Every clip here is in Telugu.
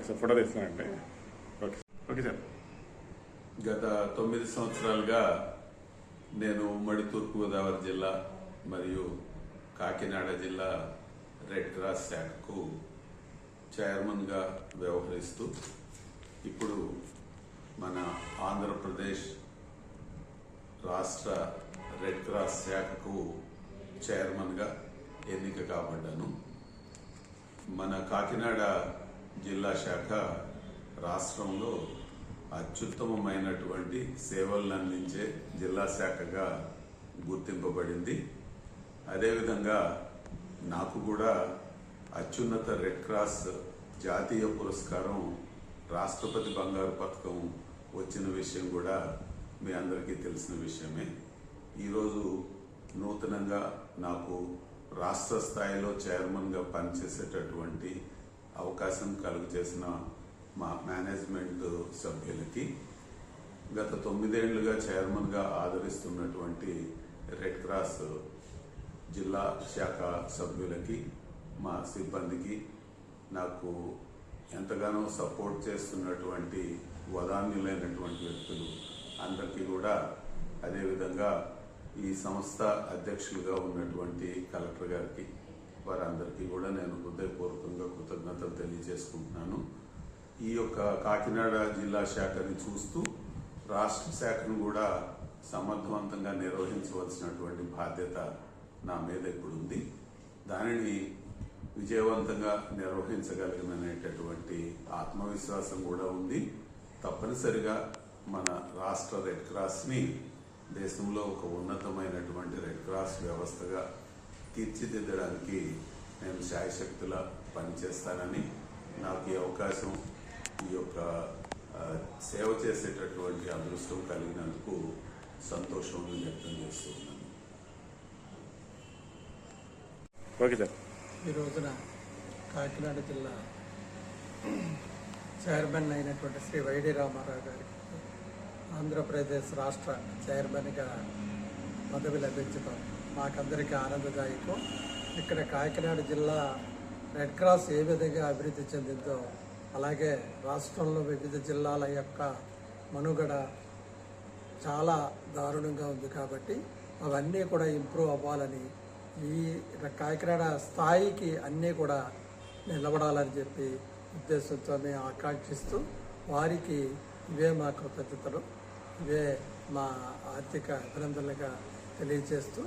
ఓకే సార్ ఫోటో తీస్తున్నానండి. ఓకే. Okay sir. గత తొమ్మిది సంవత్సరాలుగా నేను ఉమ్మడి తూర్పుగోదావరి జిల్లా మరియు కాకినాడ జిల్లా రెడ్ క్రాస్ శాఖకు చైర్మన్గా వ్యవహరిస్తూ ఇప్పుడు మన ఆంధ్రప్రదేశ్ రాష్ట్ర రెడ్ క్రాస్ శాఖకు చైర్మన్గా ఎన్నిక కాబడ్డాను. మన కాకినాడ జిల్లా శాఖ రాష్ట్రంలో అత్యుత్తమమైనటువంటి సేవలను అందించే జిల్లా శాఖగా గుర్తింపబడింది. అదేవిధంగా నాకు కూడా అత్యున్నత రెడ్ క్రాస్ జాతీయ పురస్కారం రాష్ట్రపతి బంగారు పథకం వచ్చిన విషయం కూడా మీ అందరికీ తెలిసిన విషయమే. ఈరోజు నూతనంగా నాకు రాష్ట్ర స్థాయిలో చైర్మన్గా పనిచేసేటటువంటి అవకాశం కలుగు చేసిన మా మేనేజ్మెంట్ సభ్యులకి గత తొమ్మిదేళ్ళుగా చైర్మన్గా ఆదరిస్తున్నటువంటి రెడ్ క్రాస్ జిల్లా శాఖ సభ్యులకి మా సిబ్బందికి నాకు ఎంతగానో సపోర్ట్ చేస్తున్నటువంటి వదాన్యులైనటువంటి వ్యక్తులు అందరికీ కూడా అదేవిధంగా ఈ సంస్థ అధ్యక్షులుగా ఉన్నటువంటి కలెక్టర్ గారికి వారందరికీ కూడా నేను హృదయపూర్వకంగా కృతజ్ఞతలు తెలియజేసుకుంటున్నాను. ఈ యొక్క కాకినాడ జిల్లా శాఖని చూస్తూ రాష్ట్ర శాఖను కూడా సమర్థవంతంగా నిర్వహించవలసినటువంటి బాధ్యత నా మీద ఇప్పుడు ఉంది దానిని విజయవంతంగా నిర్వహించగలిగిననేటటువంటి ఆత్మవిశ్వాసం కూడా ఉంది. తప్పనిసరిగా మన రాష్ట్ర రెడ్ క్రాస్ని దేశంలో ఒక ఉన్నతమైనటువంటి రెడ్ క్రాస్ వ్యవస్థగా తీర్చిదిద్దడానికి నేను శాయశక్తుల పనిచేస్తానని నాకు ఈ అవకాశం ఈ యొక్క సేవ చేసేటటువంటి అదృష్టం కలిగినందుకు సంతోషం వ్యక్తం చేస్తున్నాను ఓకే సార్. ఈ రోజున కాకినాడ జిల్లా చైర్మన్ అయినటువంటి శ్రీ వైడి రామారావు గారికి ఆంధ్రప్రదేశ్ రాష్ట్ర చైర్మన్గా పదవి లభించడం మాకందరికీ ఆనందదాయకం. ఇక్కడ కాకినాడ జిల్లా రెడ్ క్రాస్ ఏ విధంగా అభివృద్ధి చెందిందో అలాగే రాష్ట్రంలో వివిధ జిల్లాల యొక్క మనుగడ చాలా దారుణంగా ఉంది కాబట్టి అవన్నీ కూడా ఇంప్రూవ్ అవ్వాలని ఈ కాకినాడ స్థాయికి అన్నీ కూడా నిలబడాలని చెప్పి ఉద్దేశంతో మేము ఆకాంక్షిస్తూ వారికి ఇవే మా కృతజ్ఞతలు ఇవే మా ఆర్థిక అభినందనలుగా తెలియజేస్తూ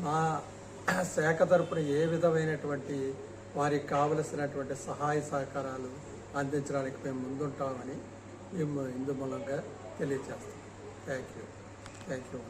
మా శాఖ తరపున ఏ విధమైనటువంటి వారికి కావలసినటువంటి సహాయ సహకారాలు అందించడానికి మేము ముందుంటామని మేము ఇందు మూలంగా తెలియజేస్తాం థ్యాంక్ యూ థ్యాంక్ యూ